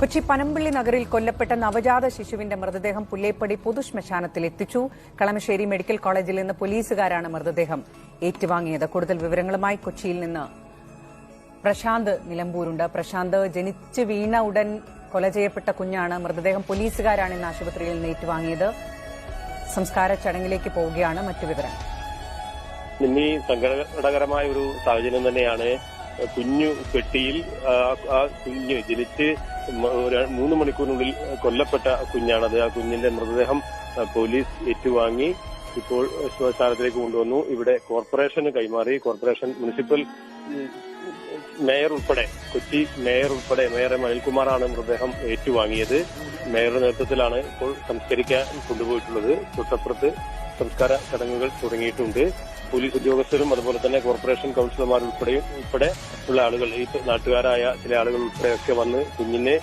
കൊച്ചി പനമ്പിള്ളി നഗറിൽ കൊല്ലപ്പെട്ട നവജാത ശിശുവിന്റെ മൃതദേഹം പുല്ലേപ്പടി പൊതുശ്മശാനത്തിൽ എത്തിച്ചു. കളമശ്ശേരി മെഡിക്കൽ കോളേജിൽ നിന്ന് പോലീസുകാരാണ് മൃതദേഹം ഏറ്റുവാങ്ങിയത്. കൂടുതൽ വിവരങ്ങളുമായി കൊച്ചിയിൽ നിന്ന് പ്രശാന്ത് നിലമ്പൂരുണ്ട്. പ്രശാന്ത് ജനിച്ച് വീണ ഉടൻ കൊല ചെയ്യപ്പെട്ട കുഞ്ഞാണ് മൃതദേഹം പോലീസുകാരാണ് ഇന്ന് ആശുപത്രിയിൽ നിന്ന് ഏറ്റുവാങ്ങിയത്. സംസ്കാര ചടങ്ങിലേക്ക് പോവുകയാണ് മറ്റു വിവരങ്ങൾ. ഇനി സങ്കടകരമായ ഒരു സാഹചര്യം തന്നെയാണ്. കുഞ്ഞു പെട്ടിയിൽ ആ, കുഞ്ഞ് ജനിച്ച് മൂന്ന് മണിക്കൂറിനുള്ളിൽ കൊല്ലപ്പെട്ട കുഞ്ഞാണത്. ആ കുഞ്ഞിന്റെ മൃതദേഹം പോലീസ് ഏറ്റുവാങ്ങി. ഇപ്പോൾ ശ്മശാനത്തിലേക്ക് കൊണ്ടുവന്നു. ഇവിടെ കോർപ്പറേഷന് കൈമാറി. കോർപ്പറേഷൻ മുനിസിപ്പൽ മേയർ ഉൾപ്പെടെ കൊച്ചി മേയർ ഉൾപ്പെടെ മേയർ അനിൽകുമാറാണ് മൃതദേഹം ഏറ്റുവാങ്ങിയത്. മേയറുടെ നേതൃത്വത്തിലാണ് ഇപ്പോൾ സംസ്കരിക്കാൻ കൊണ്ടുപോയിട്ടുള്ളത്. തൊട്ടപ്പുറത്ത് സംസ്കാര ചടങ്ങുകൾ തുടങ്ങിയിട്ടുണ്ട്. പോലീസ് ഉദ്യോഗസ്ഥരും അതുപോലെ തന്നെ കോർപ്പറേഷൻ കൌൺസിലർമാർ ഉൾപ്പെടെയും ഉൾപ്പെടെ ഉള്ള ആളുകൾ ഈ നാട്ടുകാരായ ചില ആളുകൾ ഉൾപ്പെടെയൊക്കെ വന്ന് കുഞ്ഞിനെ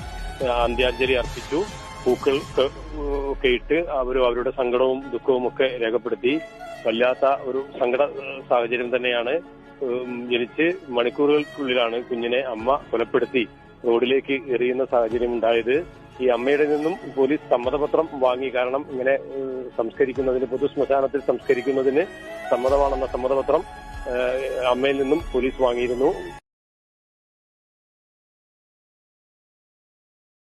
അന്ത്യാഞ്ജലി അർപ്പിച്ചു. പൂക്കൾ ഒക്കെ- ഇട്ട് അവർ അവരുടെ സങ്കടവും ദുഃഖവും ഒക്കെ രേഖപ്പെടുത്തി. വല്ലാത്ത ഒരു സങ്കട സാഹചര്യം തന്നെയാണ് ജനിച്ച് മണിക്കൂറുകൾക്കുള്ളിലാണ് കുഞ്ഞിനെ അമ്മ കൊലപ്പെടുത്തി. റോഡിലേക്ക് എറിയുന്ന സാഹചര്യം ഉണ്ടായത്. ഈ അമ്മയുടെ നിന്നും പോലീസ് സമ്മതപത്രം വാങ്ങി കാരണം ഇങ്ങനെ സംസ്കരിക്കുന്നതിന് സംസ്കരിക്കുന്നതിന് പൊതുശ്മശാനത്തിൽ സംസ്കരിക്കുന്നതിന് സമ്മതമാണെന്ന സമ്മതപത്രം അമ്മയിൽ നിന്നും പോലീസ് വാങ്ങിയിരുന്നു.